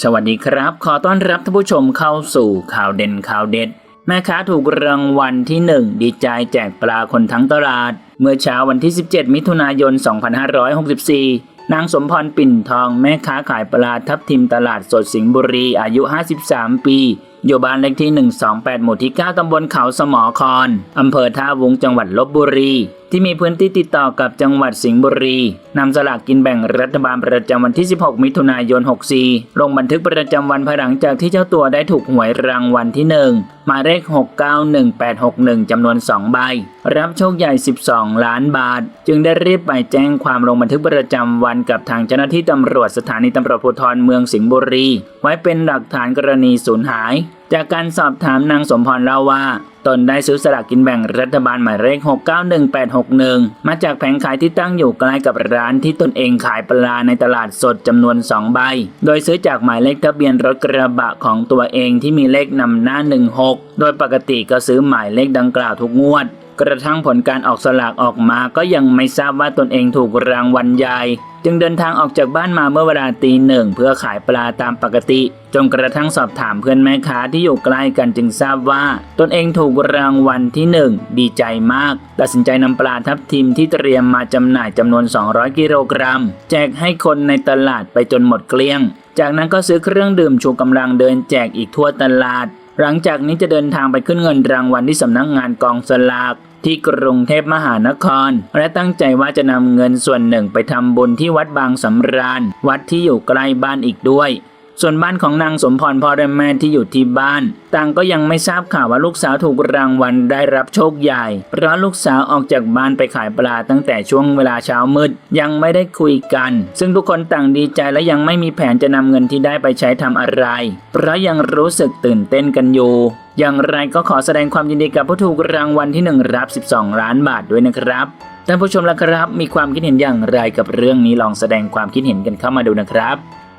สวัสดีครับ ขอต้อนรับท่านผู้ชมเข้าสู่ข่าวเด่นข่าวเด็ด แม่ค้าถูกรางวัลที่ 1 ดีใจแจกปลาคนทั้งตลาด เมื่อเช้าวันที่ 17 มิถุนายน 2564 นางสมพรปิ่นทองแม่ค้าขายปลาทับทิมตลาดสดสิงห์บุรีอายุ 53 ปีอยู่บ้านเลขที่ 128 หมู่ที่ 9 ตำบลเขาสมอคอนอำเภอท่าวุงจังหวัดลบบุรี ที่มีพื้นที่ติดต่อกับจังหวัดสิงห์บุรีนำสลากกินแบ่งรัฐบาลประจำวันที่ 16 มิถุนายน 64 ลงบันทึกประจำวันภายหลังจากที่เจ้าตัวได้ถูกหวยรางวัลที่ 1 หมายเลข 691861 จำนวน 2 ใบ รับโชคใหญ่ 12 ล้านบาท จึงได้รีบไปแจ้งความลงบันทึกประจำวันกับทางเจ้าหน้าที่ตำรวจสถานีตำรวจภูธรเมืองสิงห์บุรี ไว้เป็นหลักฐานกรณีสูญหาย จากการสอบถามนางสมพรเล่าว่า ตนได้ซื้อสลากกินแบ่งรัฐบาลหมายเลข 691861 มาจากแผงขายที่ตั้งอยู่ใกล้กับร้านที่ตนเองขายปลาในตลาดสดจำนวน 2 ใบ โดยซื้อจากหมายเลขทะเบียนรถกระบะของตัวเองที่มีเลขนำหน้า 16 โดยปกติก็ซื้อหมายเลขดังกล่าวทุกงวด กระทั่งผลการออกสลากออกมาก็ยังไม่ทราบว่าตนเองถูกรางวัลใหญ่ จึงเดินทางออกจากบ้านมาเมื่อเวลาตีหนึ่งเพื่อขายปลาตามปกติ จนกระทั่งสอบถามเพื่อนแม่ค้าที่อยู่ใกล้กันจึงทราบว่า ตนเองถูกรางวัลที่หนึ่งดีใจมาก ตัดสินใจนำปลาทับทิมที่เตรียมมาจำหน่ายจำนวน 200 กิโลกรัม แจกให้คนในตลาดไปจนหมดเกลี้ยง จากนั้นก็ซื้อเครื่องดื่มชูกำลังเดินแจกอีกทั่วตลาด หลังจากนี้จะเดินทางไปขึ้นเงินรางวัลที่สำนักงานกองสลากที่กรุงเทพมหานคร และตั้งใจว่าจะนำเงินส่วนหนึ่งไปทำบุญที่วัดบางสำราญ วัดที่อยู่ใกล้บ้านอีกด้วย ส่วนบ้านของนางสมพรพ่อและแม่ที่อยู่ที่บ้าน ต่างก็ยังไม่ทราบข่าวว่าลูกสาวถูกรางวัลได้รับโชคใหญ่ เพราะลูกสาวออกจากบ้านไปขายปลาตั้งแต่ช่วงเวลาเช้ามืดยังไม่ได้คุยกัน ซึ่งทุกคนต่างดีใจและยังไม่มีแผนจะนำเงินที่ได้ไปใช้ทำอะไร เพราะยังรู้สึกตื่นเต้นกันอยู่อย่างไรก็ขอแสดงความยินดีกับผู้ถูกรางวัลที่หนึ่งรับ 12 ล้านบาทด้วยนะครับท่านผู้ชมละครับ มีความคิดเห็นอย่างไรกับเรื่องนี้ลองแสดงความคิดเห็นกันเข้ามาดูนะครับ